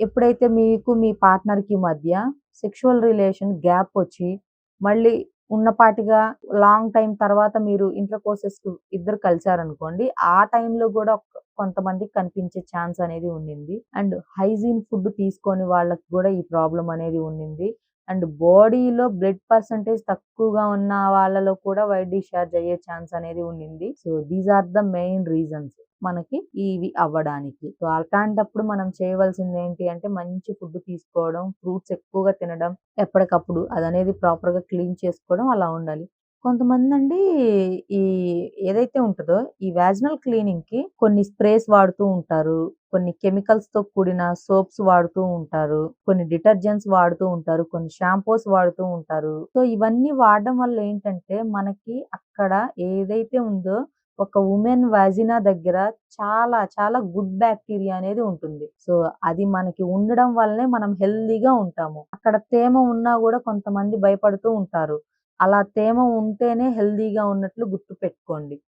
ఎప్పుడైతే మీకు మీ పార్ట్నర్‌కి మధ్య సెక్షువల్ రిలేషన్ గ్యాప్ వచ్చి, మళ్ళీ ఉన్నపాటిగా లాంగ్ టైం తర్వాత మీరు ఇంటర్ కోర్సెస్‌కి ఇద్దరు కలిసారనుకోండి. ఆ టైంలో కూడా కొంతమందికి కనిపించే ఛాన్స్ అనేది ఉండింది. అండ్ హైజీన్ ఫుడ్ తీసుకొని వాళ్ళకి కూడా ఈ ప్రాబ్లం అనేది ఉండింది. అండ్ బాడీలో బ్లడ్ పర్సెంటేజ్ తక్కువగా ఉన్న వాళ్ళలో కూడా వైట్ డిశ్చార్జ్ అయ్యే ఛాన్స్ అనేది ఉండింది. So, these are the main reasons మనకి ఇవి అవ్వడానికి. సో, అలాంటప్పుడు మనం చేయవలసింది ఏంటి అంటే మంచి ఫుడ్ తీసుకోవడం, ఫ్రూట్స్ ఎక్కువగా తినడం, ఎప్పటికప్పుడు అదనేది ప్రాపర్‌గా క్లీన్ చేసుకోవడం అలా ఉండాలి. కొంతమందండి ఈ ఏదైతే ఉంటదో ఈ వాజినల్ క్లీనింగ్‌కి కొన్ని స్ప్రేస్ వాడుతూ ఉంటారు. కొన్ని కెమికల్స్తో కూడిన సోప్స్ వాడుతూ ఉంటారు. కొన్ని డిటర్జెంట్స్ వాడుతూ ఉంటారు. కొన్ని షాంపూస్ వాడుతూ ఉంటారు. సో, ఇవన్నీ వాడడం వల్ల ఏంటంటే మనకి అక్కడ ఏదైతే ఉందో ఒక ఉమెన్ వాజినా దగ్గర చాలా చాలా గుడ్ బ్యాక్టీరియా అనేది ఉంటుంది. సో, అది మనకి ఉండడం వల్లనే మనం హెల్దీగా ఉంటాము. అక్కడ తేమ ఉన్నా కూడా కొంతమంది భయపడుతూ ఉంటారు. అలా తేమ ఉంటేనే హెల్తీగా ఉన్నట్లు గుర్తుపెట్టుకోండి.